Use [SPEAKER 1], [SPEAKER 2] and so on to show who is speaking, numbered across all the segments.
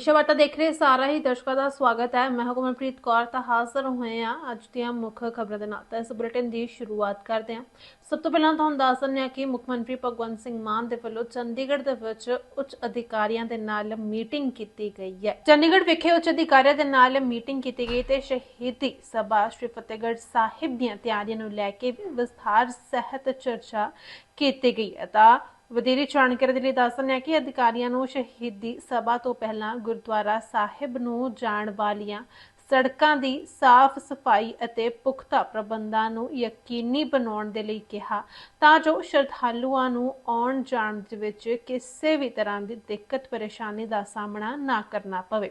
[SPEAKER 1] ਵਿਸ਼ਵ ਵਾਰਤਾ ਦੇਖ ਰਹੇ ਸਾਰਾ ਹੀ ਦਰਸ਼ਕਾਂ ਦਾ ਸਵਾਗਤ ਹੈ। ਮੈਂ ਹੁਕਮਪ੍ਰੀਤ ਕੌਰ, ਤਾਂ ਹਾਜ਼ਰ ਹੋਏ ਆ ਅੱਜ ਦੀਆਂ ਮੁੱਖ ਖਬਰਾਂ ਦੇ ਨਾਲ। ਤਾਂ ਇਸ ਬੁਲੇਟਿਨ ਦੀ ਸ਼ੁਰੂਆਤ ਕਰਦੇ ਹਾਂ। ਸਭ ਤੋਂ ਪਹਿਲਾਂ ਤੁਹਾਨੂੰ ਦੱਸ ਦਿੰਦੇ ਹਾਂ ਕਿ ਮੁੱਖ ਮੰਤਰੀ ਭਗਵੰਤ ਸਿੰਘ ਮਾਨ ਦੇ ਵੱਲੋਂ ਚੰਡੀਗੜ੍ਹ ਦੇ ਵਿੱਚ ਉੱਚ ਅਧਿਕਾਰੀਆਂ ਦੇ ਨਾਲ ਮੀਟਿੰਗ ਕੀਤੀ ਗਈ ਹੈ। ਚੰਡੀਗੜ੍ਹ ਵਿਖੇ ਉੱਚ ਅਧਿਕਾਰੀਆਂ ਦੇ ਨਾਲ ਮੀਟਿੰਗ ਕੀਤੀ ਗਈ ਤੇ ਸ਼ਹੀਦੀ ਸਭਾ ਸ਼੍ਰੀ ਫਤਿਹਗੜ੍ਹ ਸਾਹਿਬ ਦੀਆਂ ਤਿਆਰੀਆਂ ਨੂੰ ਲੈ ਕੇ ਵੀ ਵਿਸਥਾਰ ਸਹਿਤ ਚਰਚਾ ਕੀਤੀ ਗਈ ਤਾਂ ਵਧੇਰੇ ਜਾਣਕਾਰੀ ਦੇ ਲਈ ਦੱਸਦੇ ਹਾਂ ਕਿ ਅਧਿਕਾਰੀਆਂ ਨੂੰ ਸ਼ਹੀਦੀ ਸਭਾ ਤੋਂ ਪਹਿਲਾਂ ਗੁਰਦੁਆਰਾ ਸਾਹਿਬ ਨੂੰ ਜਾਣ ਵਾਲੀਆਂ ਸੜਕਾਂ ਦੀ ਸਾਫ਼ ਸਫ਼ਾਈ ਅਤੇ ਪੁਖਤਾ ਪ੍ਰਬੰਧਾਂ ਨੂੰ ਯਕੀਨੀ ਬਣਾਉਣ ਦੇ ਲਈ ਕਿਹਾ, ਤਾਂ ਜੋ ਸ਼ਰਧਾਲੂਆਂ ਨੂੰ ਆਉਣ ਜਾਣ ਦੇ ਵਿੱਚ ਕਿਸੇ ਵੀ ਤਰ੍ਹਾਂ ਦੀ ਦਿੱਕਤ, ਪਰੇਸ਼ਾਨੀ ਦਾ ਸਾਹਮਣਾ ਨਾ ਕਰਨਾ ਪਵੇ।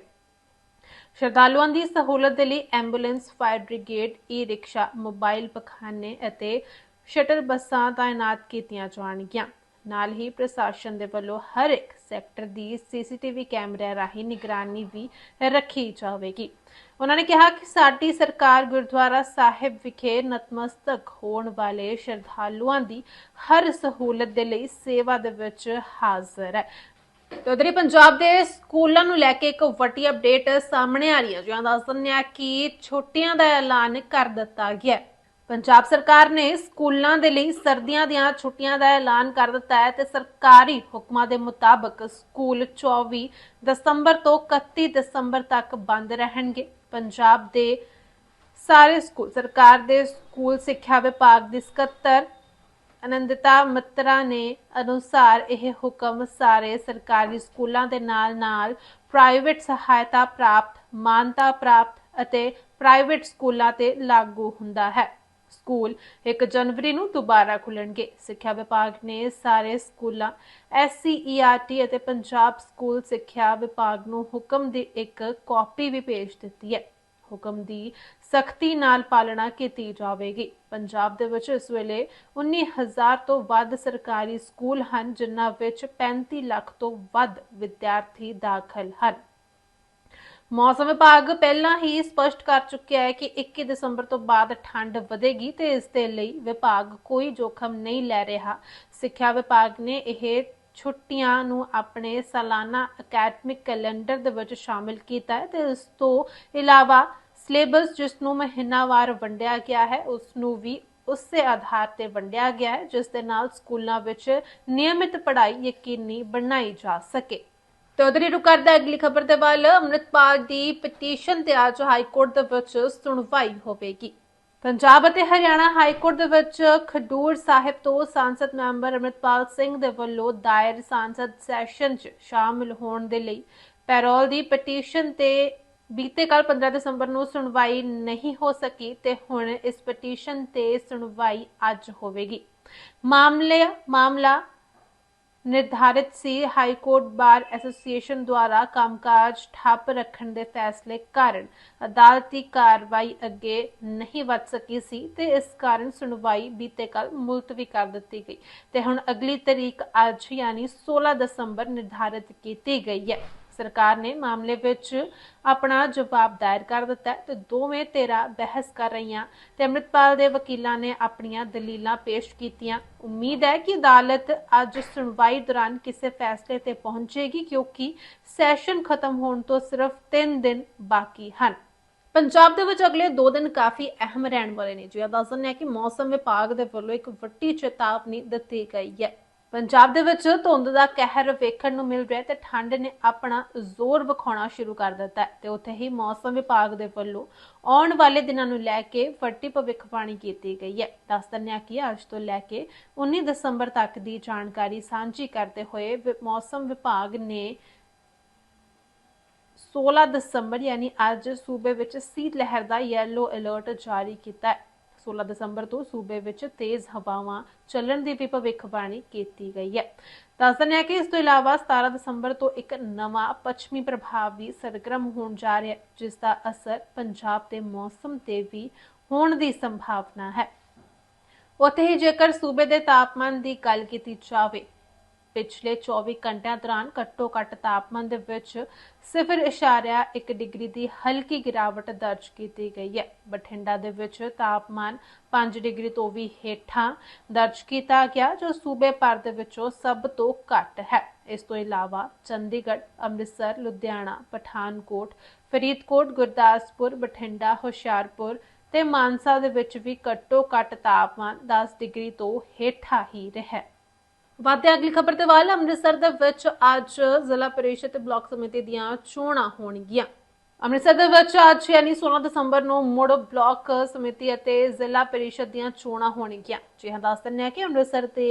[SPEAKER 1] ਸ਼ਰਧਾਲੂਆਂ ਦੀ ਸਹੂਲਤ ਦੇ ਲਈ ambulance, fire brigade E rickshaw mobile ਪਖਾਨੇ ਅਤੇ ਸ਼ਟਰ ਬੱਸਾਂ ਤਾਇਨਾਤ ਕੀਤੀਆਂ ਜਾਣਗੀਆਂ। ਨਾਲ ਹੀ ਪ੍ਰਸ਼ਾਸਨ ਦੇ ਵੱਲੋਂ ਹਰ ਇੱਕ ਸੈਕਟਰ ਦੀ ਸੀਸੀਟੀਵੀ ਕੈਮਰਿਆਂ ਰਾਹੀਂ ਨਿਗਰਾਨੀ ਵੀ ਰੱਖੀ ਜਾਵੇਗੀ। ਉਹਨਾਂ ਨੇ ਕਿਹਾ ਕਿ ਸਾਡੀ ਸਰਕਾਰ ਗੁਰਦੁਆਰਾ ਸਾਹਿਬ ਵਿਖੇ ਨਤਮਸਤਕ ਹੋਣ ਵਾਲੇ ਸ਼ਰਧਾਲੂਆਂ ਦੀ ਹਰ ਸਹੂਲਤ ਦੇ ਲਈ ਸੇਵਾ ਦੇ ਵਿੱਚ ਹਾਜ਼ਰ ਹੈ। ਤੇ ਉਧਰ ਪੰਜਾਬ ਦੇ ਸਕੂਲਾਂ ਨੂੰ ਲੈ ਕੇ ਇੱਕ ਵੱਡੀ ਅਪਡੇਟ ਸਾਹਮਣੇ ਆ ਰਹੀ ਹੈ। ਜਿਹਾਂ ਦੱਸ ਦਿੰਦੇ ਆ ਕਿ ਛੁੱਟੀਆਂ ਦਾ ਐਲਾਨ ਕਰ ਦਿੱਤਾ ਗਿਆ ਹੈ। ਪੰਜਾਬ ਸਰਕਾਰ ਨੇ ਸਕੂਲਾਂ ਦੇ ਲਈ ਸਰਦੀਆਂ ਦੀਆਂ ਛੁੱਟੀਆਂ ਦਾ ਐਲਾਨ ਕਰ ਦਿੱਤਾ ਹੈ ਤੇ ਸਰਕਾਰੀ ਹੁਕਮਾਂ ਦੇ ਮੁਤਾਬਕ ਸਕੂਲ 24 ਦਸੰਬਰ ਤੋਂ 31 ਦਸੰਬਰ ਤੱਕ ਬੰਦ ਰਹਿਣਗੇ। ਪੰਜਾਬ ਦੇ ਸਾਰੇ ਸਕੂਲ, ਸਰਕਾਰ ਦੇ ਸਕੂਲ ਸਿੱਖਿਆ ਵਿਭਾਗ ਦੀ ਸਕੱਤਰ ਅਨੰਦਤਾ ਮਿੱਤਰਾ ਨੇ ਅਨੁਸਾਰ ਇਹ ਹੁਕਮ ਸਾਰੇ ਸਰਕਾਰੀ ਸਕੂਲਾਂ ਦੇ ਨਾਲ-ਨਾਲ ਪ੍ਰਾਈਵੇਟ ਸਹਾਇਤਾ ਪ੍ਰਾਪਤ, ਮਾਨਤਾ ਪ੍ਰਾਪਤ ਅਤੇ ਪ੍ਰਾਈਵੇਟ ਸਕੂਲਾਂ ਤੇ ਲਾਗੂ ਹੁੰਦਾ ਹੈ। ਸਕੂਲ 1 ਜਨਵਰੀ ਨੂੰ ਦੁਬਾਰਾ ਖੁੱਲਣਗੇ। ਸਿੱਖਿਆ ਵਿਭਾਗ ਨੇ ਸਾਰੇ ਸਕੂਲਾਂ ਐਸਸੀਈਆਰਟੀ ਅਤੇ ਪੰਜਾਬ ਸਕੂਲ ਸਿੱਖਿਆ ਵਿਭਾਗ ਨੂੰ ਹੁਕਮ ਦੀ ਇੱਕ ਕਾਪੀ ਵੀ ਭੇਜ ਦਿੱਤੀ ਹੈ। ਹੁਕਮ ਦੀ ਸਖਤੀ ਨਾਲ ਪਾਲਣਾ ਕੀਤੀ ਜਾਵੇਗੀ। ਪੰਜਾਬ ਦੇ ਵਿੱਚ ਇਸ ਵੇਲੇ 19000 ਤੋਂ ਵੱਧ ਸਰਕਾਰੀ ਸਕੂਲ ਹਨ, ਜਿਨ੍ਹਾਂ ਵਿੱਚ 35 ਲੱਖ ਤੋਂ ਵੱਧ ਵਿਦਿਆਰਥੀ ਦਾਖਲ ਹਨ। ਮੌਸਮ ਵਿਭਾਗ ਪਹਿਲਾਂ ਹੀ ਸਪਸ਼ਟ ਕਰ ਚੁੱਕਿਆ ਹੈ ਕਿ 21 ਦਸੰਬਰ ਤੋਂ ਬਾਅਦ ਠੰਡ ਵਧੇਗੀ ਤੇ ਇਸ ਦੇ ਲਈ ਵਿਭਾਗ ਕੋਈ ਜੋਖਮ ਨਹੀਂ ਲੈ ਰਿਹਾ। ਸਿੱਖਿਆ ਵਿਭਾਗ ਨੇ ਇਹ ਛੁੱਟੀਆਂ ਨੂੰ ਆਪਣੇ ਸਾਲਾਨਾ ਅਕੈਡਮਿਕ ਕੈਲੰਡਰ ਦੇ ਵਿੱਚ ਸ਼ਾਮਿਲ ਕੀਤਾ ਹੈ ਤੇ ਇਸ ਤੋਂ ਇਲਾਵਾ ਸਿਲੇਬਸ ਜਿਸ ਨੂੰ ਮਹੀਨਾਵਾਰ ਵੰਡਿਆ ਗਿਆ ਹੈ, ਉਸ ਨੂੰ ਵੀ ਉਸੇ ਆਧਾਰ ਤੇ ਵੰਡਿਆ ਗਿਆ ਹੈ, ਜਿਸ ਦੇ ਨਾਲ ਸਕੂਲਾਂ ਵਿੱਚ ਨਿਯਮਿਤ ਪੜ੍ਹਾਈ ਯਕੀਨੀ ਬਣਾਈ ਜਾ ਸਕੇ। ਤੇ ਉਧਰ ਕਰਦਾ ਅਗਲੀ ਖਬਰ ਦੇ ਵੱਲ, ਅੰਮ੍ਰਿਤਪਾਲ ਦੀ ਪਟੀਸ਼ਨ ਤੇ ਅੱਜ ਹਾਈ ਕੋਰਟ ਦੇ ਵਿੱਚ ਸੁਣਵਾਈ ਹੋਵੇਗੀ। ਪੰਜਾਬ ਅਤੇ ਹਰਿਆਣਾ ਹਾਈ ਕੋਰਟ ਦੇ ਵਿੱਚ ਖਡੂਰ ਸਾਹਿਬ ਤੋਂ ਸੰਸਦ ਮੈਂਬਰ ਅੰਮ੍ਰਿਤਪਾਲ ਸਿੰਘ ਦੇ ਵੱਲੋਂ ਦਾਇਰ ਸੰਸਦ ਸੈਸ਼ਨ 'ਚ ਸ਼ਾਮਲ ਹੋਣ ਦੇ ਲਈ ਪੈਰੋਲ ਦੀ ਪਟੀਸ਼ਨ ਤੇ ਬੀਤੇ ਕੱਲ 15 ਦਸੰਬਰ ਨੂੰ ਸੁਣਵਾਈ ਨਹੀਂ ਹੋ ਸਕੀ ਤੇ ਹੁਣ ਇਸ ਪਟੀਸ਼ਨ ਤੇ ਸੁਣਵਾਈ ਅੱਜ ਹੋਵੇਗੀ। ਮਾਮਲੇ ਮਾਮਲਾ ਨਿਰਧਾਰਿਤ ਸੀ ਹਾਈ ਕੋਰਟ ਬਾਰ ਐਸੋਸੀਏਸ਼ਨ ਦੁਆਰਾ ਕੰਮਕਾਜ ਠੱਪ ਰੱਖਣ ਦੇ ਫੈਸਲੇ ਕਾਰਨ। ਅਦਾਲਤੀ ਕਾਰਵਾਈ ਅੱਗੇ ਨਹੀਂ ਵੱਧ ਸਕੀ ਸੀ ਤੇ ਇਸ ਕਾਰਨ ਸੁਣਵਾਈ ਬੀਤੇ ਕੱਲ ਮੁਲਤਵੀ ਕਰ ਦਿੱਤੀ ਗਈ। ਤੇ ਹੁਣ ਅਗਲੀ ਤਰੀਕ ਅੱਜ, ਯਾਨੀ 16 ਦਸੰਬਰ, ਨਿਰਧਾਰਿਤ ਕੀਤੀ ਗਈ ਹੈ। ਸਰਕਾਰ ਨੇ ਮਾਮਲੇ ਵਿੱਚ ਆਪਣਾ ਜਵਾਬ ਦਾਇਰ ਕਰ ਦਿੱਤਾ ਹੈ ਤੇ ਦੋਵੇਂ ਧਿਰਾਂ ਬਹਿਸ ਕਰ ਰਹੀਆਂ ਤੇ ਅੰਮ੍ਰਿਤਪਾਲ ਦੇ ਵਕੀਲਾਂ ਨੇ ਆਪਣੀਆਂ ਦਲੀਲਾਂ ਪੇਸ਼ ਕੀਤੀਆਂ। ਉਮੀਦ ਹੈ ਕਿ ਅਦਾਲਤ ਅੱਜ ਸੁਣਵਾਈ ਦੌਰਾਨ ਕਿਸੇ ਫੈਸਲੇ ਤੇ ਪਹੁੰਚੇਗੀ, ਕਿਉਂਕਿ ਸੈਸ਼ਨ ਖਤਮ ਹੋਣ ਤੋਂ ਸਿਰਫ 3 ਦਿਨ ਬਾਕੀ ਹਨ। ਪੰਜਾਬ ਦੇ ਵਿੱਚ ਅਗਲੇ 2 ਦਿਨ ਕਾਫੀ ਅਹਿਮ ਰਹਿਣ ਵਾਲੇ ਨੇ। ਜਿਵੇਂ ਦੱਸ ਦਿੰਦੇ ਹਾਂ ਕਿ ਮੌਸਮ ਵਿਭਾਗ ਦੇ ਵੱਲੋਂ ਇੱਕ ਵੱਡੀ ਚੇਤਾਵਨੀ ਦਿੱਤੀ ਗਈ ਹੈ। ਪੰਜਾਬ ਦੇ ਵਿੱਚ ਧੁੰਦ ਦਾ ਕਹਿਰ ਵੇਖਣ ਨੂੰ ਮਿਲ ਰਿਹਾ ਤੇ ਠੰਡ ਨੇ ਆਪਣਾ ਜ਼ੋਰ ਵਿਖਾਉਣਾ ਸ਼ੁਰੂ ਕਰ ਦਿੱਤਾ ਹੈ ਤੇ ਉੱਥੇ ਹੀ ਮੌਸਮ ਵਿਭਾਗ ਦੇ ਵੱਲੋਂ ਆਉਣ ਵਾਲੇ ਦਿਨਾਂ ਨੂੰ ਲੈ ਕੇ ਵੱਡੀ ਭਵਿੱਖਬਾਣੀ ਕੀਤੀ ਗਈ ਹੈ। ਦੱਸ ਦਿੰਦੇ ਆ ਕਿ ਅੱਜ ਤੋਂ ਲੈ ਕੇ 19 ਦਸੰਬਰ ਤੱਕ ਦੀ ਜਾਣਕਾਰੀ ਸਾਂਝੀ ਕਰਦੇ ਹੋਏ ਮੌਸਮ ਵਿਭਾਗ ਨੇ 16 ਦਸੰਬਰ ਯਾਨੀ ਅੱਜ ਸੂਬੇ ਵਿੱਚ ਸੀਤ ਲਹਿਰ ਦਾ ਯੈਲੋ ਅਲਰਟ ਜਾਰੀ ਕੀਤਾ ਹੈ। 16 ਦਸੰਬਰ ਤੋਂ ਸੂਬੇ ਵਿੱਚ ਤੇਜ਼ ਹਵਾਵਾਂ ਚੱਲਣ ਦੀ ਵੀ ਭਵਿੱਖਬਾਣੀ ਕੀਤੀ ਗਈ ਹੈ। ਦੱਸ ਦਿੰਦੇ ਹਾਂ ਕਿ ਇਸ ਤੋਂ ਇਲਾਵਾ 17 ਦਸੰਬਰ ਤੋਂ ਇੱਕ ਨਵਾਂ ਪੱਛਮੀ ਪ੍ਰਭਾਵ ਵੀ ਸਰਗਰਮ ਹੋਣ ਜਾ ਰਿਹਾ ਹੈ, ਜਿਸ ਦਾ ਅਸਰ ਪੰਜਾਬ ਦੇ ਮੌਸਮ ਤੇ ਵੀ ਹੋਣ ਦੀ ਸੰਭਾਵਨਾ ਹੈ। ਉੱਥੇ ਹੀ ਜੇਕਰ ਸੂਬੇ ਦੇ ਤਾਪਮਾਨ ਦੀ ਗੱਲ ਕੀਤੀ ਜਾਵੇ ਪਿਛਲੇ 24 ਘੰਟਿਆਂ ਦੌਰਾਨ ਘੱਟੋ-ਘੱਟ ਤਾਪਮਾਨ ਦੇ ਵਿੱਚ 0.1 ਡਿਗਰੀ ਦੀ ਹਲਕੀ ਗਿਰਾਵਟ ਦਰਜ ਕੀਤੀ ਗਈ ਹੈ। ਬਠਿੰਡਾ ਦੇ ਵਿੱਚ ਤਾਪਮਾਨ 5 ਡਿਗਰੀ ਤੋਂ ਵੀ ਹੇਠਾਂ ਦਰਜ ਕੀਤਾ ਗਿਆ, ਜੋ ਸੂਬੇ ਭਰ ਦੇ ਵਿੱਚੋਂ ਸਭ ਤੋਂ ਘੱਟ ਹੈ। ਇਸ ਤੋਂ ਇਲਾਵਾ ਚੰਡੀਗੜ੍ਹ, ਅੰਮ੍ਰਿਤਸਰ, ਲੁਧਿਆਣਾ, ਪਠਾਨਕੋਟ, ਫਰੀਦਕੋਟ, ਗੁਰਦਾਸਪੁਰ, ਬਠਿੰਡਾ, ਹੁਸ਼ਿਆਰਪੁਰ ਤੇ ਮਾਨਸਾ ਦੇ ਵਿੱਚ ਵੀ ਘੱਟੋ ਘੱਟ ਤਾਪਮਾਨ 10 ਡਿਗਰੀ ਤੋਂ ਹੇਠਾਂ ਹੀ ਰਿਹਾ ਵਾਧੇ ਅਗਲੀ ਖਬਰ ਤੇ ਵੱਲ, ਅੰਮ੍ਰਿਤਸਰ ਦੇ ਵਿੱਚ ਅੱਜ ਜ਼ਿਲ੍ਹਾ ਪਰਿਸ਼ਦ ਤੇ ਬਲਾਕ ਸਮਿਤੀ ਦੀਆਂ ਚੋਣਾਂ ਹੋਣਗੀਆਂ। ਅੰਮ੍ਰਿਤਸਰ ਦੇ ਵਿੱਚ ਅੱਜ ਯਾਨੀ 16 ਦਸੰਬਰ ਨੂੰ ਮੁੜ ਬਲਾਕ ਸਮਿਤੀ ਅਤੇ ਜ਼ਿਲ੍ਹਾ ਪਰਿਸ਼ਦ ਦੀਆਂ ਚੋਣਾਂ ਹੋਣਗੀਆਂ। ਜੀ ਦੱਸ ਦਿੰਦੇ ਹਾਂ ਕਿ ਅੰਮ੍ਰਿਤਸਰ ਤੇ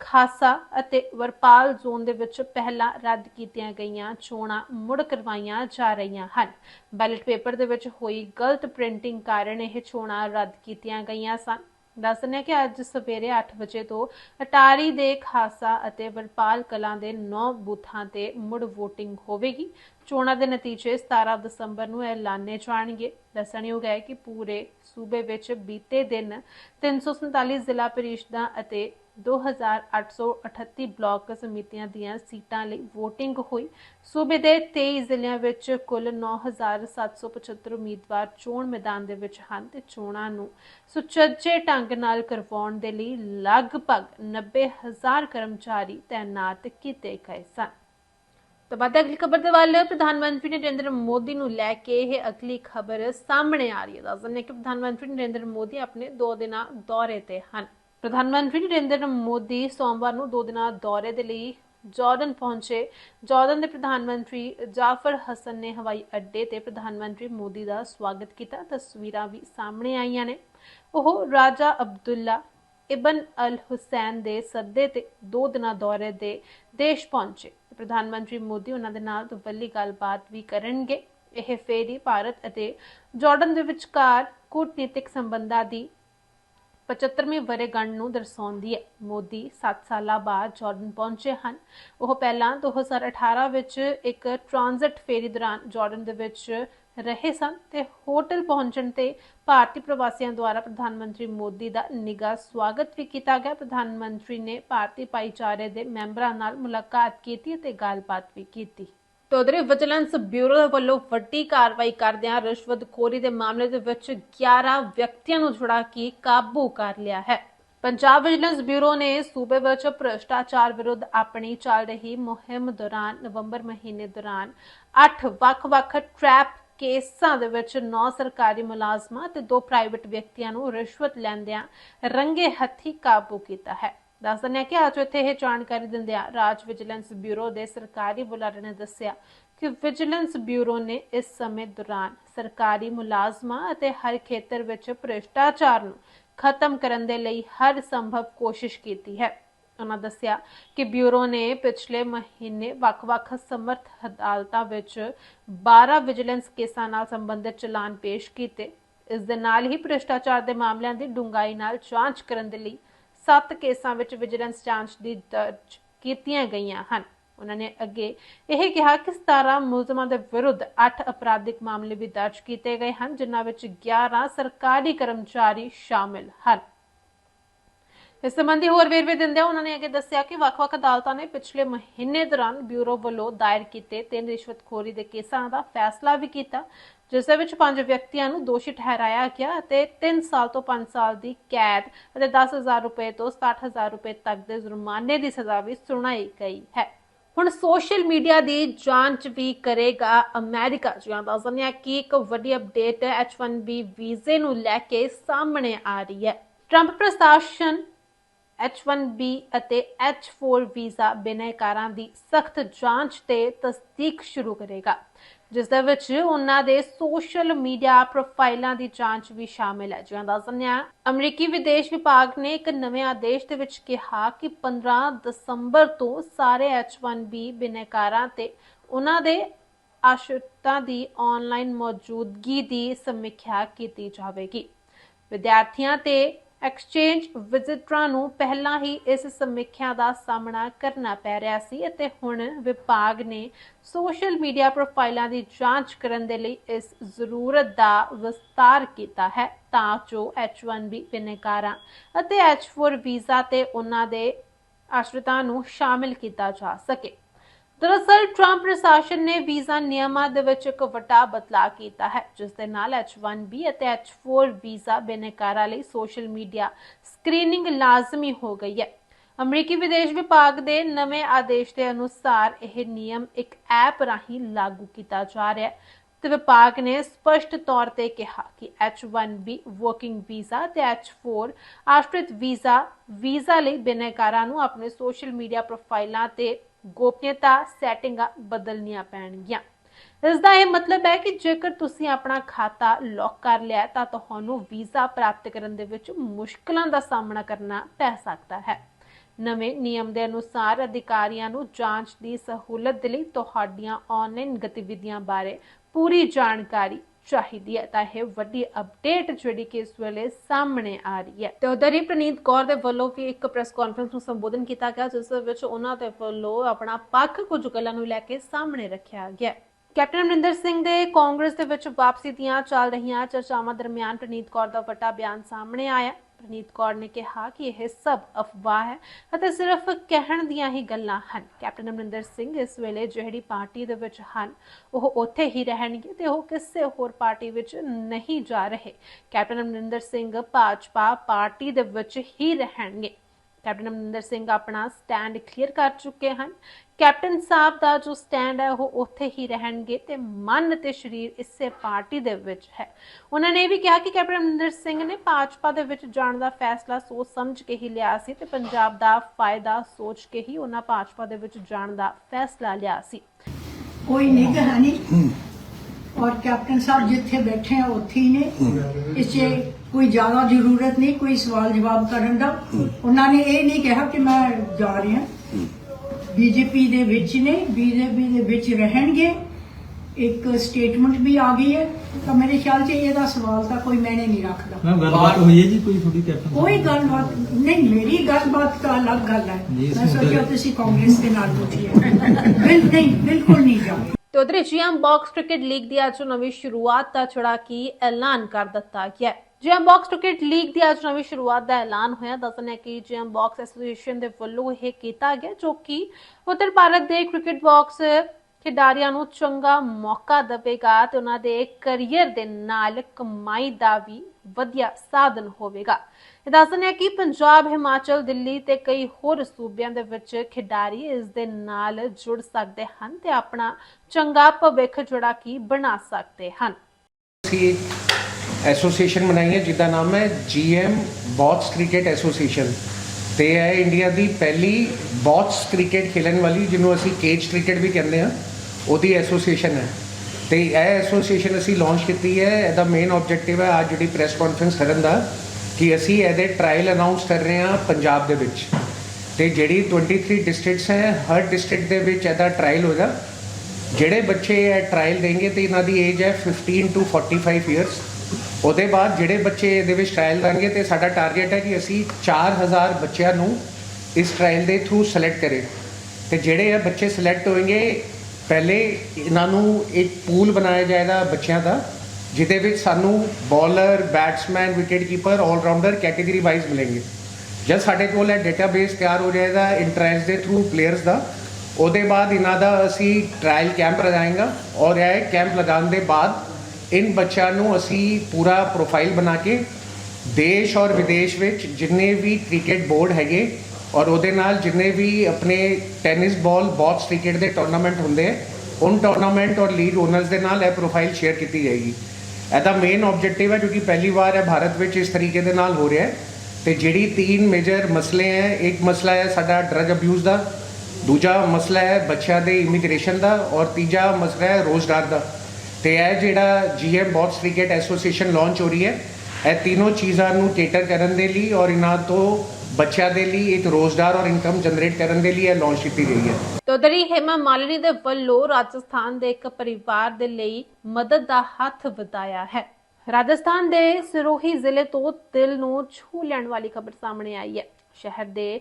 [SPEAKER 1] ਖਾਸਾ ਅਤੇ ਵਰਪਾਲ ਜ਼ੋਨ ਦੇ ਵਿੱਚ ਪਹਿਲਾਂ ਰੱਦ ਕੀਤੀਆਂ ਗਈਆਂ ਚੋਣਾਂ ਮੁੜ ਕਰਵਾਈਆਂ ਜਾ ਰਹੀਆਂ ਹਨ। ਬੈਲਟ ਪੇਪਰ ਦੇ ਵਿੱਚ ਹੋਈ ਗਲਤ ਪ੍ਰਿੰਟਿੰਗ ਕਾਰਨ ਇਹ ਚੋਣਾਂ ਰੱਦ ਕੀਤੀਆਂ ਗਈਆਂ ਸਨ। ਦੱਸਦੇ ਹਾਂ ਕਿ ਅੱਜ ਸਵੇਰੇ 8 ਵਜੇ ਤੋਂ ਅਟਾਰੀ ਦੇ ਖਾਸਾ ਅਤੇ ਵਰਪਾਲ ਕਲਾਂ ਦੇ 9 ਬੂਥਾਂ ਤੇ ਮੁੜ VOTING ਹੋਵੇਗੀ। ਚੋਣਾਂ ਦੇ ਨਤੀਜੇ 17 ਦਸੰਬਰ ਨੂੰ ਐਲਾਨੇ ਜਾਣਗੇ। ਦੱਸਣਯੋਗ ਹੈ ਕਿ ਪੂਰੇ ਸੂਬੇ ਵਿੱਚ ਬੀਤੇ ਦਿਨ 347 ਜ਼ਿਲ੍ਹਾ ਪਰਿਸ਼ਦਾਂ ਅਤੇ 2838 ਬਲਾਕ ਸਮਿਤੀਆਂ ਦੀਆਂ ਸੀਟਾਂ ਲਈ VOTING ਹੋਈ। ਸੂਬੇ ਦੇ 23 ਜ਼ਿਲ੍ਹਿਆਂ ਵਿੱਚ ਕੁੱਲ 9775 ਉਮੀਦਵਾਰ ਚੋਣ ਮੈਦਾਨ ਦੇ ਵਿੱਚ ਹਨ ਤੇ ਚੋਣਾਂ ਨੂੰ ਸੁਚੱਜੇ ਢੰਗ ਨਾਲ ਕਰਵਾਉਣ ਦੇ ਲਈ ਲਗਭਗ 90000 ਕਰਮਚਾਰੀ ਤਾਇਨਾਤ ਕੀਤੇ ਗਏ ਸਨ। ਤਾਂ ਬਾਅਦ ਅਗਲੀ ਖਬਰ ਦੇ ਵੱਲ ਪ੍ਰਧਾਨ ਮੰਤਰੀ ਨਰਿੰਦਰ ਮੋਦੀ ਨੂੰ ਲੈ ਕੇ ਇਹ ਅਗਲੀ ਖਬਰ ਸਾਹਮਣੇ ਆ ਰਹੀ ਹੈ। ਦੱਸ ਦਿੰਦੇ ਕਿ ਪ੍ਰਧਾਨ ਮੰਤਰੀ ਨਰਿੰਦਰ ਮੋਦੀ ਆਪਣੇ 2 ਦਿਨਾਂ ਦੌਰੇ ਤੇ ਹਨ। ਪ੍ਰਧਾਨ ਮੰਤਰੀ ਨਰਿੰਦਰ ਮੋਦੀ ਸੋਮਵਾਰ ਨੂੰ 2 ਦਿਨਾਂ ਦੌਰੇ ਦੇ ਲਈ ਜਾਰਡਨ ਪਹੁੰਚੇ। ਜਾਰਡਨ ਦੇ ਪ੍ਰਧਾਨ ਮੰਤਰੀ ਜਾਫਰ ਹਸਨ ਨੇ ਹਵਾਈ ਅੱਡੇ ਤੇ ਪ੍ਰਧਾਨ ਮੰਤਰੀ ਮੋਦੀ ਦਾ ਸਵਾਗਤ ਕੀਤਾ। ਤਸਵੀਰਾਂ ਵੀ ਸਾਹਮਣੇ ਆਈਆਂ ਨੇ। ਉਹ ਰਾਜਾ ਅਬਦੁੱਲਾ ਇਬਨ ਅਲ ਹੁਸੈਨ ਦੇ ਸੱਦੇ ਤੇ 2 ਦਿਨਾਂ ਦੌਰੇ ਦੇ ਦੇਸ਼ ਪਹੁੰਚੇ। ਪ੍ਰਧਾਨ ਮੰਤਰੀ ਮੋਦੀ ਉਹਨਾਂ ਦੇ ਨਾਲ ਦੁਵੱਲੀ ਗੱਲਬਾਤ ਵੀ ਕਰਨਗੇ। ਇਹ ਫੇਰੀ ਭਾਰਤ ਅਤੇ ਜਾਰਡਨ ਦੇ ਵਿਚਕਾਰ ਕੂਟਨੀਤਿਕ ਸੰਬੰਧਾਂ ਦੀ 75ਵੀਂ ਵਰੇਗੰਢ ਨੂੰ ਦਰਸਾਉਂਦੀ ਹੈ। ਮੋਦੀ 7 ਸਾਲਾਂ ਬਾਅਦ ਜਾਰਡਨ ਪਹੁੰਚੇ ਹਨ। ਉਹ ਪਹਿਲਾਂ 2018 ਵਿੱਚ ਇੱਕ ਟ੍ਰਾਂਜ਼ਿਟ ਫੇਰੀ ਦੌਰਾਨ ਜਾਰਡਨ ਦੇ ਵਿੱਚ ਰਹੇ ਸਨ ਤੇ ਹੋਟਲ ਪਹੁੰਚਣ ਤੇ ਭਾਰਤੀ ਪ੍ਰਵਾਸੀਆਂ ਦੁਆਰਾ ਪ੍ਰਧਾਨ ਮੰਤਰੀ ਮੋਦੀ ਦਾ ਨਿੱਘਾ ਸਵਾਗਤ ਵੀ ਕੀਤਾ ਗਿਆ। ਪ੍ਰਧਾਨ ਮੰਤਰੀ ਨੇ ਭਾਰਤੀ ਭਾਈਚਾਰੇ ਦੇ ਮੈਂਬਰਾਂ ਨਾਲ ਮੁਲਾਕਾਤ ਕੀਤੀ ਅਤੇ ਗੱਲਬਾਤ ਵੀ ਕੀਤੀ। ਤੌਧਰੇ ਵਿਜੀਲੈਂਸ ਬਿਊਰੋ ਵੱਲੋਂ ਵੱਡੀ ਕਾਰਵਾਈ ਕਰਦਿਆਂ ਰਿਸ਼ਵਤਖੋਰੀ ਦੇ ਮਾਮਲੇ ਦੇ ਵਿੱਚ 11 ਵਿਅਕਤੀਆਂ ਨੂੰ ਛੁਡਾ ਕੇ ਕਾਬੂ ਕਰ ਲਿਆ ਹੈ। ਪੰਜਾਬ ਵਿਜੀਲੈਂਸ ਬਿਊਰੋ ਨੇ ਸੂਬੇ ਵਿੱਚ ਭ੍ਰਿਸ਼ਟਾਚਾਰ ਵਿਰੁੱਧ ਆਪਣੀ ਚੱਲ ਰਹੀ ਮੁਹਿੰਮ ਦੌਰਾਨ ਨਵੰਬਰ ਮਹੀਨੇ ਦੌਰਾਨ 8 ਵੱਖ-ਵੱਖ ਟ੍ਰੈਪ ਕੇਸਾਂ ਦੇ ਵਿੱਚ 9 ਸਰਕਾਰੀ ਮੁਲਾਜ਼ਮਾਂ ਤੇ 2 ਪ੍ਰਾਈਵੇਟ ਵਿਅਕਤੀਆਂ ਨੂੰ ਰਿਸ਼ਵਤ ਲੈਂਦਿਆਂ ਰੰਗੇ ਹੱਥੀ ਕਾਬੂ ਕੀਤਾ ਹੈ। ਦੱਸ ਦਿੰਦੇ ਕਿ ਅੱਜ ਇੱਥੇ ਇਹ ਜਾਣਕਾਰੀ ਦਿੰਦਿਆਂ ਰਾਜ ਵਿਜੀਲੈਂਸ ਬਿਊਰੋ ਦੇ ਸਰਕਾਰੀ ਬੁਲਾਰੇ ਨੇ ਦੱਸਿਆ ਕਿ ਵਿਜੀਲੈਂਸ ਬਿਊਰੋ ਨੇ ਇਸ ਸਮੇਂ ਦੌਰਾਨ ਸਰਕਾਰੀ ਮੁਲਾਜ਼ਮਾਂ ਅਤੇ ਹਰ ਖੇਤਰ ਵਿੱਚ ਭ੍ਰਿਸ਼ਟਾਚਾਰ ਨੂੰ ਖਤਮ ਕਰਨ ਦੇ ਲਈ ਹਰ ਸੰਭਵ ਕੋਸ਼ਿਸ਼ ਕੀਤੀ ਹੈ। ਉਹਨਾਂ ਦੱਸਿਆ ਕਿ ਬਿਊਰੋ ਨੇ ਪਿਛਲੇ ਮਹੀਨੇ ਵੱਖ-ਵੱਖ ਸਮਰਥ ਅਦਾਲਤਾਂ ਵਿੱਚ 12 ਵਿਜੀਲੈਂਸ ਕੇਸਾਂ ਨਾਲ ਸੰਬੰਧਿਤ ਚਲਾਨ ਪੇਸ਼ ਕੀਤੇ। ਇਸ ਦੇ ਨਾਲ ਹੀ ਭ੍ਰਿਸ਼ਟਾਚਾਰ ਦੇ ਮਾਮਲਿਆਂ ਦੀ ਡੂੰਘਾਈ ਨਾਲ ਜਾਂਚ ਕਰਨ ਦੇ ਲਈ 7 ਕੇਸਾਂ ਵਿੱਚ ਵਿਜੀਲੈਂਸ ਜਾਂਚ ਦੀ ਦਰਜ ਕੀਤੀਆਂ ਗਈਆਂ ਹਨ। ਉਹਨਾਂ ਨੇ ਅੱਗੇ ਇਹ ਕਿਹਾ ਕਿ 17 ਮੁਲਜ਼ਮਾਂ ਦੇ ਵਿਰੁੱਧ 8 ਅਪਰਾਧਿਕ ਮਾਮਲੇ ਵੀ ਦਰਜ ਕੀਤੇ ਗਏ ਹਨ, ਜਿਨ੍ਹਾਂ ਵਿੱਚ 11 ਸਰਕਾਰੀ ਕਰਮਚਾਰੀ ਸ਼ਾਮਿਲ ਹਨ। ਇਸ ਸੰਬੰਧੀ ਹੋਰ ਵੇਰਵੇ ਦਿੰਦਿਆਂ ਉਹਨਾਂ ਨੇ ਅੱਗੇ ਦੱਸਿਆ ਕਿ ਵੱਖ-ਵੱਖ ਅਦਾਲਤਾਂ ਨੇ ਪਿਛਲੇ ਮਹੀਨੇ ਦੌਰਾਨ ਬਿਊਰੋ ਵੱਲੋਂ ਦਾਇਰ ਕੀਤੇ ਤਿੰਨ ਰਿਸ਼ਵਤਖੋਰੀ ਦੇ ਕੇਸਾਂ ਦਾ ਫੈਸਲਾ ਵੀ ਕੀਤਾ, ਜਿਸ ਦੇ ਵਿੱਚ ਪੰਜ ਵਿਅਕਤੀਆਂ ਨੂੰ ਦੋਸ਼ੀ ਠਹਿਰਾਇਆ ਗਿਆ ਅਤੇ 3 ਸਾਲ ਤੋਂ 5 ਸਾਲ ਦੀ ਕੈਦ ਅਤੇ 10000 ਰੁਪਏ ਤੋਂ 60000 ਰੁਪਏ ਤੱਕ ਦੇ ਜੁਰਮਾਨੇ ਦੀ ਸਜ਼ਾ ਵੀ ਸੁਣਾਈ ਗਈ ਹੈ। ਹੁਣ ਸੋਸ਼ਲ ਮੀਡੀਆ ਦੀ ਜਾਂਚ ਵੀ ਕਰੇਗਾ ਅਮਰੀਕਾ। ਜਿਹਾ ਦੱਸਣਿਆ ਕਿ ਇੱਕ ਵੱਡੀ ਅਪਡੇਟ H1B ਵੀਜ਼ੇ ਨੂੰ ਲੈ ਕੇ ਸਾਹਮਣੇ ਆ ਰਹੀ ਹੈ। ਟਰੰਪ ਪ੍ਰਸ਼ਾਸਨ H1B ਅਤੇ H4 ਵੀਜ਼ਾ ਬਿਨੈਕਾਰਾਂ ਦੀ ਸਖਤ ਜਾਂਚ ਤੇ ਤਸਦੀਕ ਸ਼ੁਰੂ ਕਰੇਗਾ, ਜਿਸ ਦੇ ਵਿੱਚ ਉਹਨਾਂ ਦੇ ਸੋਸ਼ਲ ਮੀਡੀਆ ਪ੍ਰੋਫਾਈਲਾਂ ਦੀ ਜਾਂਚ ਵੀ ਸ਼ਾਮਿਲ ਹੈ। ਜਿਵੇਂ ਦੱਸਣਿਆ ਅਮਰੀਕੀ ਵਿਦੇਸ਼ ਵਿਭਾਗ ਨੇ ਇੱਕ ਨਵੇਂ ਆਦੇਸ਼ ਦੇ ਵਿੱਚ ਕਿਹਾ ਕਿ 15 ਦਸੰਬਰ ਤੋਂ ਸਾਰੇ H1B ਬਿਨੈਕਾਰਾਂ ਤੇ ਉਹਨਾਂ ਦੇ ਆਸ਼ਰਿਤਾਂ ਦੀ ਆਨਲਾਈਨ ਮੌਜੂਦਗੀ ਦੀ ਸਮੀਖਿਆ ਕੀਤੀ ਜਾਵੇਗੀ। ਵਿਦਿਆਰਥੀਆਂ ਤੇ ਐਕਸਚੇਂਜ ਵਿਜ਼ਿਟਰਾਂ ਨੂੰ ਪਹਿਲਾਂ ਹੀ ਇਸ ਸਮੀਖਿਆ ਦਾ ਸਾਹਮਣਾ ਕਰਨਾ ਪੈ ਰਿਹਾ ਸੀ ਅਤੇ ਹੁਣ ਵਿਭਾਗ ਨੇ ਸੋਸ਼ਲ ਮੀਡੀਆ ਪ੍ਰੋਫਾਈਲਾਂ ਦੀ ਜਾਂਚ ਕਰਨ ਦੇ ਲਈ ਇਸ ਜ਼ਰੂਰਤ ਦਾ ਵਿਸਤਾਰ ਕੀਤਾ ਹੈ, ਤਾਂ ਜੋ H1B ਬਿਨੇਕਾਰਾਂ ਅਤੇ H4 ਵੀਜ਼ਾ ਤੇ ਉਹਨਾਂ ਦੇ ਆਸ਼ਰਿਤਾਂ ਨੂੰ ਸ਼ਾਮਿਲ ਕੀਤਾ ਜਾ ਸਕੇ। ਦਰਅਸਲ, ਟਰੰਪ ਪ੍ਰਸ਼ਾਸਨ ਨੇ ਵੀਜ਼ਾ ਨਿਯਮਾਂ ਦੇ ਵਿੱਚ ਇੱਕ ਵੱਡਾ ਬਦਲਾਅ ਕੀਤਾ ਹੈ, ਜਿਸ ਦੇ ਨਾਲ H1B ਅਤੇ H4 ਵੀਜ਼ਾ ਬਿਨੇਕਾਰਾਂ ਲਈ ਸੋਸ਼ਲ ਮੀਡੀਆ ਸਕਰੀਨਿੰਗ ਲਾਜ਼ਮੀ ਹੋ ਗਈ ਹੈ। ਅਮਰੀਕੀ ਵਿਦੇਸ਼ ਵਿਭਾਗ ਦੇ ਨਵੇਂ ਆਦੇਸ਼ ਦੇ ਅਨੁਸਾਰ ਇਹ ਨਿਯਮ ਇੱਕ ਐਪ ਰਾਹੀਂ ਲਾਗੂ ਕੀਤਾ ਜਾ ਰਿਹਾ ਹੈ ਤੇ ਵਿਭਾਗ ਨੇ ਸਪਸ਼ਟ ਤੌਰ ਤੇ ਕਿਹਾ ਕਿ H1B ਵਰਕਿੰਗ ਵੀਜ਼ਾ ਤੇ H4 ਆਸ਼ਰਿਤ ਵੀਜ਼ਾ ਵੀਜ਼ਾ ਲਈ ਬਿਨੈਕਾਰਾਂ ਨੂੰ ਆਪਣੇ ਸੋਸ਼ਲ ਮੀਡੀਆ ਪ੍ਰੋਫਾਈਲਾਂ ਤੇ ਗੋਪਨੀਯਤਾ ਸੈਟਿੰਗਾਂ ਬਦਲਣੀਆਂ ਪੈਣਗੀਆਂ। ਇਸ ਦਾ ਇਹ ਮਤਲਬ ਹੈ ਕਿ ਜੇਕਰ ਤੁਸੀਂ ਆਪਣਾ ਖਾਤਾ ਲੌਕ ਕਰ ਲਿਆ ਤਾਂ ਤੁਹਾਨੂੰ ਵੀਜ਼ਾ ਪ੍ਰਾਪਤ ਕਰਨ ਦੇ ਵਿੱਚ ਮੁਸ਼ਕਲਾਂ ਦਾ ਸਾਹਮਣਾ ਕਰਨਾ ਪੈ ਸਕਦਾ ਹੈ। ਨਵੇਂ ਨਿਯਮ ਦੇ ਅਨੁਸਾਰ ਅਧਿਕਾਰੀਆਂ ਨੂੰ ਜਾਂਚ ਦੀ ਸਹੂਲਤ ਦੇ ਲਈ ਤੁਹਾਡੀਆਂ ਆਨਲਾਈਨ ਗਤੀਵਿਧੀਆਂ ਬਾਰੇ ਪੂਰੀ ਜਾਣਕਾਰੀ ਚਾਹੀਦੀ ਹੈ। ਤਾਂ ਇਹ ਵੱਡੀ ਅਪਡੇਟ ਜਿਹੜੀ ਕਿ ਇਸ ਵੇਲੇ ਸਾਹਮਣੇ ਆ ਰਹੀ ਹੈ। ਤੇ ਉਧਰ ਹੀ ਪ੍ਰਨੀਤ ਕੌਰ ਦੇ ਵੱਲੋਂ ਵੀ ਇੱਕ ਪ੍ਰੈਸ ਕਾਨਫਰੰਸ ਨੂੰ ਸੰਬੋਧਨ ਕੀਤਾ ਗਿਆ, ਜਿਸ ਦੇ ਵਿੱਚ ਉਹਨਾਂ ਦੇ ਵੱਲੋਂ ਆਪਣਾ ਪੱਖ ਕੁਝ ਗੱਲਾਂ ਨੂੰ ਲੈ ਕੇ ਸਾਹਮਣੇ ਰੱਖਿਆ ਗਿਆ। ਕੈਪਟਨ ਅਮਰਿੰਦਰ ਸਿੰਘ ਦੇ ਕਾਂਗਰਸ ਦੇ ਵਿੱਚ ਵਾਪਸੀ ਦੀਆਂ ਚੱਲ ਰਹੀਆਂ ਚਰਚਾਵਾਂ ਦਰਮਿਆਨ ਪ੍ਰਨੀਤ ਕੌਰ ਦਾ ਵੱਡਾ ਬਿਆਨ ਸਾਹਮਣੇ ਆਇਆ। ਪ੍ਰਨੀਤ ਕੌਰ ਨੇ ਕਿਹਾ ਕਿ ਇਹ ਸਭ ਅਫਵਾਹ ਹੈ ਅਤੇ ਸਿਰਫ ਕਹਿਣ ਦੀਆਂ ਹੀ ਗੱਲਾਂ ਹਨ। ਕੈਪਟਨ ਅਮਰਿੰਦਰ ਸਿੰਘ ਇਸ ਵੇਲੇ ਜਿਹੜੀ ਪਾਰਟੀ ਦੇ ਵਿੱਚ ਹਨ, ਉਹ ਉੱਥੇ ਹੀ ਰਹਿਣਗੇ ਤੇ ਉਹ ਕਿਸੇ ਹੋਰ ਪਾਰਟੀ ਵਿੱਚ ਨਹੀਂ ਜਾ ਰਹੇ। ਕੈਪਟਨ ਅਮਰਿੰਦਰ ਸਿੰਘ ਭਾਜਪਾ ਪਾਰਟੀ ਦੇ ਵਿੱਚ ਹੀ ਰਹਿਣਗੇ। ਕੈਪਟਨ ਅਮਰਿੰਦਰ ਸਿੰਘ ਆਪਣਾ ਸਟੈਂਡ ਕਲੀਅਰ ਕਰ ਚੁੱਕੇ ਹਨ। ਕੈਪਟਨ ਸਾਹਿਬ ਦਾ ਜੋ ਸਟੈਂਡ ਹੈ, ਉਹ ਉੱਥੇ ਹੀ ਰਹਿਣਗੇ ਤੇ ਮਨ ਤੇ ਸਰੀਰ ਇਸੇ ਪਾਰਟੀ ਦੇ ਵਿੱਚ ਹੈ। ਉਹਨਾਂ ਨੇ ਇਹ ਵੀ ਕਿਹਾ ਕਿ ਕੈਪਟਨ ਅਮਰਿੰਦਰ ਸਿੰਘ ਨੇ ਭਾਜਪਾ ਦੇ ਵਿੱਚ ਜਾਣ ਦਾ ਫੈਸਲਾ ਸੋਚ ਸਮਝ ਕੇ ਹੀ ਲਿਆ ਸੀ ਤੇ ਪੰਜਾਬ ਦਾ ਫਾਇਦਾ ਸੋਚ ਕੇ ਹੀ ਉਹਨਾਂ ਭਾਜਪਾ ਦੇ ਵਿੱਚ ਜਾਣ ਦਾ ਫੈਸਲਾ ਲਿਆ ਸੀ।
[SPEAKER 2] ਕੋਈ ਨਿਗਾਹ ਨਹੀਂ। ਔਰ ਕੈਪਟਨ ਸਾਹਿਬ ਜਿੱਥੇ ਬੈਠੇ ਆ, ਉੱਥੇ ਹੀ ਨੇ। ਇਸ ਕੋਈ ਜ਼ਿਆਦਾ ਜ਼ਰੂਰਤ ਨਹੀਂ, ਕੋਈ ਸਵਾਲ ਜਵਾਬ ਕਰਨ ਦਾ। ਉਹਨਾਂ ਨੇ ਇਹ ਨਹੀਂ ਕਿਹਾ ਕਿ ਮੈਂ ਜਾ ਰਿਹਾ। ਬੀਜੇਪੀ ਦੇ ਵਿੱਚ ਨੇ ਬੀਜੇਪੀ ਦੇ ਵਿੱਚ ਰਹਿਣਗੇ। ਇੱਕ ਸਟੇਟਮੈਂਟ ਵੀ ਆ ਗਈ ਹੈ। ਤਾਂ ਮੇਰੇ ਖਿਆਲ 'ਚ ਇਹਦਾ ਸਵਾਲ ਤਾਂ ਕੋਈ ਮੈਨੇ ਨਹੀਂ ਰੱਖਦਾ।
[SPEAKER 3] ਗੱਲਬਾਤ ਹੋਈ ਹੈ ਜੀ ਕੋਈ ਥੋੜੀ ਕੈਪਟਨ
[SPEAKER 2] ਕੋਈ ਗੱਲਬਾਤ ਨਹੀਂ ਮੇਰੀ ਗੱਲਬਾਤ ਤਾਂ ਅਲੱਗ ਗੱਲ ਹੈ। ਮੈਂ ਸੋਚਿਆ। ਤੁਸੀਂ ਕਾਂਗਰਸ ਦੇ ਨਾਲ ਉੱਠੀ ਹੈ। ਬਿਲ ਨਹੀਂ ਬਿਲਕੁਲ ਨਹੀਂ ਜਾ
[SPEAKER 1] ਤੇ ਉਧਰ G M box cricket league ਦੀ ਅੱਜ ਨਵੀਂ ਸ਼ੁਰੂਆਤ ਦਾ ਛੜਾ ਕੀ ਐਲਾਨ ਕਰ ਦਿੱਤਾ ਗਿਆ ਹੈ। G M box cricket league ਦੀ ਅੱਜ ਨਵੀਂ ਸ਼ੁਰੂਆਤ ਦਾ ਐਲਾਨ ਹੋਇਆ। ਦੱਸਣਾ ਹੈ ਕਿ ਜੀਐਮ ਬਾਕਸ ਐਸੋਸੀਏਸ਼ਨ ਦੇ ਵੱਲੋਂ ਇਹ ਕੀਤਾ ਗਿਆ, ਜੋ ਕਿ ਉੱਤਰ ਭਾਰਤ ਦੇ ਕ੍ਰਿਕਟ ਬਾਕਸ ਖਿਡਾਰੀਆਂ ਨੂੰ ਚੰਗਾ ਮੌਕਾ ਦੇਵੇਗਾ ਤੇ ਉਹਨਾਂ ਦੇ ਕੈਰੀਅਰ ਦੇ ਨਾਲ ਕਮਾਈ ਦਾ ਵੀ ਵਧੀਆ ਸਾਧਨ ਹੋਵੇਗਾ। ਇਹ ਦੱਸਣਾ ਹੈ ਕਿ ਪੰਜਾਬ, ਹਿਮਾਚਲ, ਦਿੱਲੀ ਤੇ ਕਈ ਹੋਰ ਸੂਬਿਆਂ ਦੇ ਵਿੱਚ ਖਿਡਾਰੀ ਇਸ ਦੇ ਨਾਲ ਜੁੜ ਸਕਦੇ ਹਨ ਤੇ ਆਪਣਾ ਚੰਗਾ ਭਵਿੱਖ ਜਿਹੜਾ ਕਿ ਬਣਾ ਸਕਦੇ ਹਨ।
[SPEAKER 4] ਐਸੋਸੀਏਸ਼ਨ ਬਣਾਈ ਹੈ ਜਿਹਦਾ ਨਾਮ ਹੈ ਜੀਐਮ ਬੌਟਸ ਕ੍ਰਿਕਟ ਐਸੋਸੀਏਸ਼ਨ ਤੇ ਇਹ ਇੰਡੀਆ ਦੀ ਪਹਿਲੀ ਬੌਟਸ ਕ੍ਰਿਕਟ ਖੇਡਣ ਵਾਲੀ, ਜਿਹਨੂੰ ਅਸੀਂ ਕੇਜ ਕ੍ਰਿਕਟ ਵੀ ਕਹਿੰਦੇ ਹਾਂ, ਉਹਦੀ ਐਸੋਸੀਏਸ਼ਨ ਹੈ। ਤੇ ਇਹ ਐਸੋਸੀਏਸ਼ਨ ਅਸੀਂ ਲਾਂਚ ਕੀਤੀ ਹੈ, ਇਹਦਾ ਮੇਨ ਆਬਜੈਕਟਿਵ ਹੈ ਅੱਜ ਜਿਹੜੀ ਪ੍ਰੈਸ ਕਾਨਫਰੰਸ ਕਰਨ ਦਾ, ਕਿ ਅਸੀਂ ਇਹਦੇ ਟ੍ਰਾਇਲ ਅਨਾਉਂਸ ਕਰ ਰਹੇ ਹਾਂ ਪੰਜਾਬ ਦੇ ਵਿੱਚ। ਤੇ ਜਿਹੜੀ 23 ਡਿਸਟ੍ਰਿਕਟਸ ਹੈ, ਹਰ ਡਿਸਟ੍ਰਿਕਟ ਦੇ ਵਿੱਚ ਇਹਦਾ ਟ੍ਰਾਇਲ ਹੋਏਗਾ। ਜਿਹੜੇ ਬੱਚੇ ਇਹ ਟ੍ਰਾਇਲ ਦੇਣਗੇ, ਤੇ ਇਹਨਾਂ ਦੀ ਏਜ ਹੈ 15 ਟੂ 45 ਇਅਰਸ ਉਹਦੇ ਬਾਅਦ ਜਿਹੜੇ ਬੱਚੇ ਇਹਦੇ ਵਿੱਚ ਟ੍ਰਾਇਲ ਕਰਨਗੇ ਤੇ ਸਾਡਾ ਟਾਰਗੇਟ ਹੈ ਕਿ ਅਸੀਂ 4000 ਬੱਚਿਆਂ ਨੂੰ ਇਸ ਟ੍ਰਾਇਲ ਦੇ ਥਰੂ ਸਿਲੈਕਟ ਕਰੇ। ਤੇ ਜਿਹੜੇ ਇਹ ਬੱਚੇ ਸਿਲੈਕਟ ਹੋਣਗੇ ਪਹਿਲੇ ਇਹਨਾਂ ਨੂੰ ਇੱਕ ਪੂਲ ਬਣਾਇਆ ਜਾਏਗਾ ਬੱਚਿਆਂ ਦਾ, ਜਿਹਦੇ ਵਿੱਚ ਸਾਨੂੰ bowler batsman wicket keeper rounder category wise ਮਿਲਣਗੇ। ਜਦ ਸਾਡੇ ਕੋਲ ਇਹ ਡਾਟਾਬੇਸ ਤਿਆਰ ਹੋ ਜਾਏਗਾ ਇੰਟਰੈਂਸ ਦੇ ਥਰੂ ਪਲੇਅਰਸ ਦਾ, ਉਹਦੇ ਬਾਅਦ ਇਹਨਾਂ ਦਾ ਅਸੀਂ ਟ੍ਰਾਇਲ ਕੈਂਪ ਲਗਾਏਗਾ ਔਰ ਇਹ ਕੈਂਪ ਲਗਾਉਣ ਦੇ ਬਾਅਦ ਇਨ ਬੱਚਿਆਂ ਨੂੰ ਅਸੀਂ ਪੂਰਾ ਪ੍ਰੋਫਾਈਲ ਬਣਾ ਕੇ ਦੇਸ਼ ਔਰ ਵਿਦੇਸ਼ ਵਿੱਚ ਜਿੰਨੇ ਵੀ ਕ੍ਰਿਕਟ ਬੋਰਡ ਹੈਗੇ ਔਰ ਉਹਦੇ ਨਾਲ ਜਿੰਨੇ ਵੀ ਆਪਣੇ ਟੈਨਿਸ ਬਾਲ ਬਾਕਸ ਕ੍ਰਿਕਟ ਦੇ ਟੂਰਨਾਮੈਂਟ ਹੁੰਦੇ ਹੈ ਉਨ ਟੂਰਨਾਮੈਂਟ ਔਰ ਲੀਗ ਓਨਰਸ ਦੇ ਨਾਲ ਇਹ ਪ੍ਰੋਫਾਈਲ ਸ਼ੇਅਰ ਕੀਤੀ ਜਾਏਗੀ। ਇਹਦਾ ਮੇਨ ਆਬਜੈਕਟਿਵ ਹੈ ਕਿਉਂਕਿ ਪਹਿਲੀ ਵਾਰ ਹੈ ਭਾਰਤ ਵਿੱਚ ਇਸ ਤਰੀਕੇ ਦੇ ਨਾਲ ਹੋ ਰਿਹਾ ਹੈ। ਤੇ ਜਿਹੜੀ ਤਿੰਨ ਮੇਜਰ ਮਸਲੇ ਹੈ, ਇੱਕ ਮਸਲਾ ਹੈ ਸਾਡਾ ਡਰਗ ਅਬਿਊਜ਼ ਦਾ, ਦੂਜਾ ਮਸਲਾ ਹੈ ਬੱਚਿਆਂ ਦੇ ਇਮੀਗ੍ਰੇਸ਼ਨ ਦਾ, ਔਰ ਤੀਜਾ ਮਸਲਾ ਹੈ ਰੋਜ਼ਗਾਰ ਦਾ। ਤੇ ਇਹ ਜਿਹੜਾ GM box cricket association launch ਹੋ ਰਹੀ ਹੈ, ਇਹ ਤਿੰਨੋਂ ਚੀਜ਼ਾਂ ਨੂੰ ਕੇਟਰ ਕਰਨ ਦੇ ਲਈ ਔਰ ਇਹਨਾਂ ਤੋਂ ਬੱਚਿਆਂ ਦੇ ਲਈ, ਇੱਕ ਰੋਜ਼ਗਾਰ ਔਰ ਇਨਕਮ ਜਨਰੇਟ ਕਰਨ ਦੇ ਲਈ ਇਹ ਲਾਂਚ ਕੀਤੀ ਗਈ ਹੈ।
[SPEAKER 1] ਤੇ ਹੇਮਾ ਮਾਲਿਨੀ ਦੇ ਵੱਲੋਂ ਰਾਜਸਥਾਨ ਦੇ ਇੱਕ ਪਰਿਵਾਰ ਦੇ ਲਈ ਮਦਦ ਦਾ ਹੱਥ ਵਧਾਇਆ ਹੈ। ਰਾਜਸਥਾਨ ਦੇ ਸਿਰੋਹੀ ਜ਼ਿਲ੍ਹੇ ਤੋਂ ਦਿਲ ਨੂੰ ਛੂ ਲੈਣ ਵਾਲੀ ਖਬਰ ਸਾਹਮਣੇ ਆਈ ਹੈ। ਸ਼ਹਿਰ ਦੇ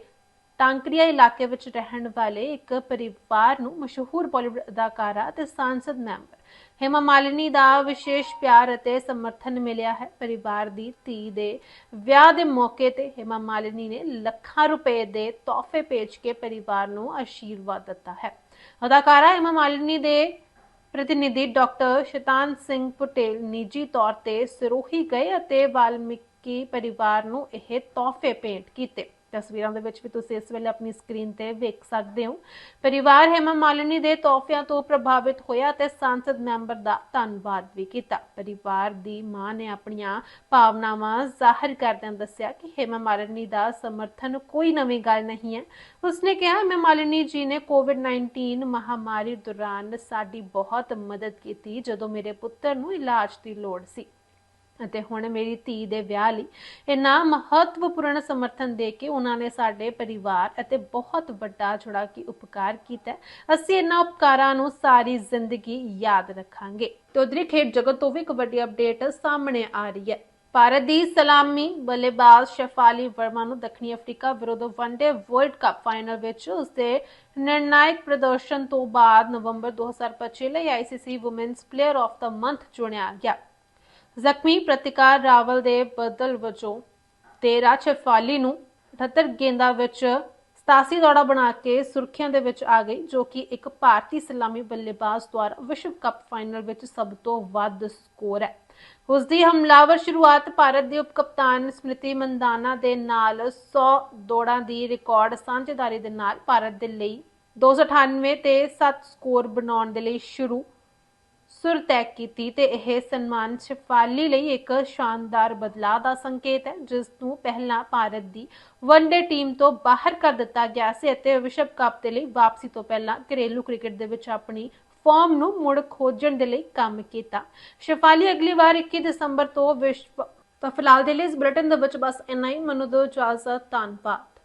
[SPEAKER 1] ਟਾਂਕਰੀਆ ਇਲਾਕੇ ਵਿੱਚ ਰਹਿਣ ਵਾਲੇ ਇੱਕ ਪਰਿਵਾਰ ਨੂੰ ਮਸ਼ਹੂਰ ਬਾਲੀਵੁੱਡ ਅਦਾਕਾਰਾ ਤੇ ਸਾਂਸਦ ਮੈਂਬਰ ਹੇਮਾ ਮਾਲਿਨੀ ਦਾ ਵਿਸ਼ੇਸ਼ ਪਿਆਰ ਅਤੇ ਸਮਰਥਨ ਮਿਲਿਆ ਹੈ। ਪਰਿਵਾਰ ਦੀ ਧੀ ਦੇ ਵਿਆਹ ਦੇ ਮੌਕੇ ਤੇ ਹੇਮਾ ਮਾਲਿਨੀ ਨੇ ਲੱਖਾਂ ਰੁਪਏ ਦੇ ਤੋਹਫੇ ਭੇਜ ਕੇ ਪਰਿਵਾਰ ਨੂੰ ਆਸ਼ੀਰਵਾਦ ਦਿੱਤਾ ਹੈ। ਅਦਾਕਾਰਾ ਹੇਮਾ ਮਾਲਿਨੀ ਦੇ ਪ੍ਰਤੀਨਿਧੀ ਡਾਕਟਰ ਸ਼ੈਤਾਨ ਸਿੰਘ ਪਟੇਲ ਨਿੱਜੀ ਤੌਰ ਤੇ ਸਿਰੋਹੀ ਗਏ ਅਤੇ ਵਾਲਮੀਕੀ ਪਰਿਵਾਰ ਨੂੰ ਇਹ ਤੋਹਫੇ ਭੇਂਟ ਕੀਤੇ। ਤਸਵੀਰਾਂ ਦੇ ਵਿੱਚ ਵੀ ਤੁਸੀਂ ਇਸ ਵੇਲੇ ਆਪਣੀ ਸਕਰੀਨ ਤੇ ਵੇਖ ਸਕਦੇ ਹੋ। ਪਰਿਵਾਰ ਹੇਮਾ ਮਾਲਿਨੀ ਦੇ ਤੋਹਫਿਆਂ ਤੋਂ ਪ੍ਰਭਾਵਿਤ ਹੋਇਆ ਤੇ ਸੰਸਦ ਮੈਂਬਰ ਦਾ ਧੰਨਵਾਦ ਵੀ ਕੀਤਾ। ਪਰਿਵਾਰ ਦੀ ਮਾਂ ਨੇ ਆਪਣੀਆਂ ਭਾਵਨਾਵਾਂ ਜ਼ਾਹਿਰ ਕਰਦਿਆਂ ਦੱਸਿਆ ਕਿ ਹੇਮਾ ਮਾਲਿਨੀ ਦਾ ਸਮਰਥਨ ਕੋਈ ਨਵੀਂ ਗੱਲ ਨਹੀਂ ਹੈ। ਉਸਨੇ ਕਿਹਾ, ਹੇਮਾ ਮਾਲਿਨੀ ਜੀ ਨੇ ਕੋਵਿਡ-19 ਮਹਾਮਾਰੀ ਦੌਰਾਨ ਸਾਡੀ ਬਹੁਤ ਮਦਦ ਕੀਤੀ ਜਦੋਂ ਮੇਰੇ ਪੁੱਤਰ ਨੂੰ ਇਲਾਜ ਦੀ ਲੋੜ ਸੀ। ਅਤੇ ਹੁਣ ਮੇਰੀ ਧੀ ਦੇ ਵਿਆਹ ਲਈ ਇੰਨਾ ਮਹੱਤਵਪੂਰਨ ਸਮਰਥਨ ਦੇ ਕੇ ਉਹਨਾਂ ਨੇ ਸਾਡੇ ਪਰਿਵਾਰ ਅਤੇ ਬਹੁਤ ਵੱਡਾ ਜੁੜਾ ਕੀ ਉਪਕਾਰ ਕੀਤਾ ਅਸੀਂ ਇਹਨਾਂ ਉਪਕਾਰਾਂ ਨੂੰ ਸਾਰੀ ਜ਼ਿੰਦਗੀ ਯਾਦ ਰੱਖਾਂਗੇ। ਤੇ ਖੇਡ ਜਗਤ ਤੋਂ ਵੀ ਇੱਕ ਵੱਡੀ ਅਪਡੇਟ ਸਾਹਮਣੇ ਆ ਰਹੀ ਹੈ। ਭਾਰਤ ਦੀ ਸਲਾਮੀ ਬੱਲੇਬਾਜ਼ ਸ਼ਫਾਲੀ ਵਰਮਾ ਨੂੰ ਦੱਖਣੀ ਅਫਰੀਕਾ ਵਿਰੁੱਧ ਵਨਡੇ ਵਰਲਡ ਕੱਪ ਫਾਈਨਲ ਵਿੱਚ ਉਸਦੇ ਨਿਰਣਾਇਕ ਪ੍ਰਦਰਸ਼ਨ ਤੋਂ ਬਾਅਦ ਨਵੰਬਰ 2025 ਲਈ ICC women's player of the month ਚੁਣਿਆ ਗਿਆ। ਜ਼ਖਮੀ ਪ੍ਰਤਿਕਾਰ ਰਾਵਲ ਦੇ ਬਦਲ ਵਜੋਂ ਤੇ ਰਾਜਫਾਲੀ ਨੂੰ 78 ਗੇਂਦਾਂ ਵਿੱਚ 87 ਦੌੜਾ ਬਣਾ ਕੇ ਸੁਰਖੀਆਂ ਦੇ ਵਿੱਚ ਆ ਗਈ, ਜੋ ਕਿ ਇੱਕ ਭਾਰਤੀ ਸਲਾਮੀ ਬੱਲੇਬਾਜ਼ ਦੁਆਰਾ ਵਿਸ਼ਵ ਕੱਪ ਫਾਈਨਲ ਵਿੱਚ ਸਭ ਤੋਂ ਵੱਧ ਸਕੋਰ ਹੈ। ਉਸ ਦੀ ਹਮਲਾਵਰ ਸ਼ੁਰੂਆਤ ਭਾਰਤ ਦੀ ਉਪ ਕਪਤਾਨ ਸਮ੍ਰਿਤੀ ਮੰਦਾਨਾ ਦੇ ਨਾਲ 100 ਦੌੜਾਂ ਦੀ ਰਿਕਾਰਡ ਸਾਂਝੇਦਾਰੀ ਦੇ ਨਾਲ ਭਾਰਤ ਦੇ ਲਈ 298 ਤੇ 7 ਸਕੋਰ ਬਣਾਉਣ ਦੇ ਲਈ ਸ਼ੁਰੂ ਸੁਰ ਤੈਅ ਕੀਤੀ ਤੇ ਇਹ ਸਨਮਾਨ ਸ਼ਿਫਾਲੀ ਲਈ ਇੱਕ ਸ਼ਾਨਦਾਰ ਬਦਲਾਅ ਦਾ ਸੰਕੇਤ ਹੈ, ਜਿਸ ਨੂੰ ਪਹਿਲਾਂ ਭਾਰਤ ਦੀ ਵਨਡੇ ਟੀਮ ਤੋਂ ਬਾਹਰ ਕਰ ਦਿੱਤਾ ਗਿਆ ਸੀ ਅਤੇ ਵਿਸ਼ਵ ਕੱਪ ਦੇ ਲਈ ਵਾਪਸੀ ਤੋਂ ਪਹਿਲਾਂ ਘਰੇਲੂ ਕ੍ਰਿਕਟ ਦੇ ਵਿੱਚ ਆਪਣੀ ਫਾਰਮ ਨੂੰ ਮੁੜ ਖੋਜਣ ਦੇ ਲਈ ਕੰਮ ਕੀਤਾ। ਸ਼ਿਫਾਲੀ ਅਗਲੀ ਵਾਰ 21 ਦਸੰਬਰ ਤੋਂ ਵਿਸ਼ਵ, ਤਾਂ ਫਿਲਹਾਲ ਦੇ ਲਈ ਇਸ ਬੁਲੇਟਿਨ ਦੇ ਵਿੱਚ ਬਸ ਇੰਨਾ ਹੀ। ਮੈਨੂੰ ਦਿਓ ਇਜਾਜ਼ਤ ਧੰਨਵਾਦ।